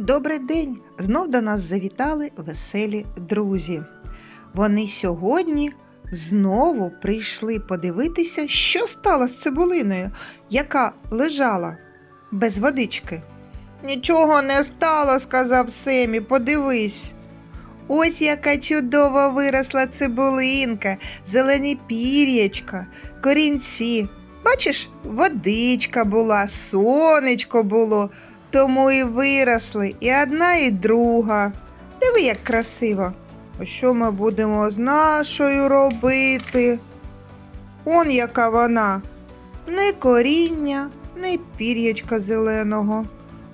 Добрий день! Знов до нас завітали веселі друзі. Вони сьогодні знову прийшли подивитися, що стало з цибулиною, яка лежала без водички. Нічого не стало, сказав Семі, подивись. Ось яка чудово виросла цибулинка, зелені пір'ячка, корінці. Бачиш, водичка була, сонечко було, тому і виросли і одна, і друга. Диви, як красиво. А що ми будемо з нашою робити? Он яка вона. Не коріння, не пір'ячка зеленого.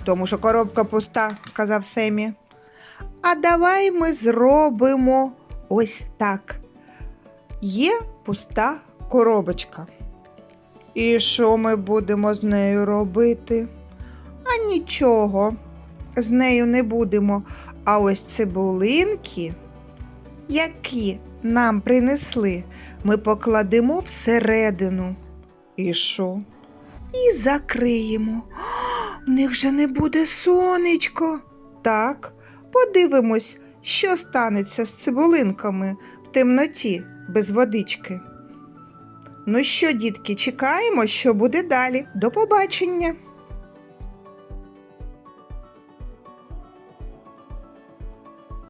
Тому що коробка пуста, сказав Семі. А давай ми зробимо ось так. Є пуста коробочка. І що ми будемо з нею робити? Нічого, з нею не будемо. А ось цибулинки, які нам принесли, ми покладемо всередину. І що? І закриємо. В них же не буде сонечко. Так, подивимось, що станеться з цибулинками в темноті без водички. Ну що, дітки, чекаємо, що буде далі. До побачення!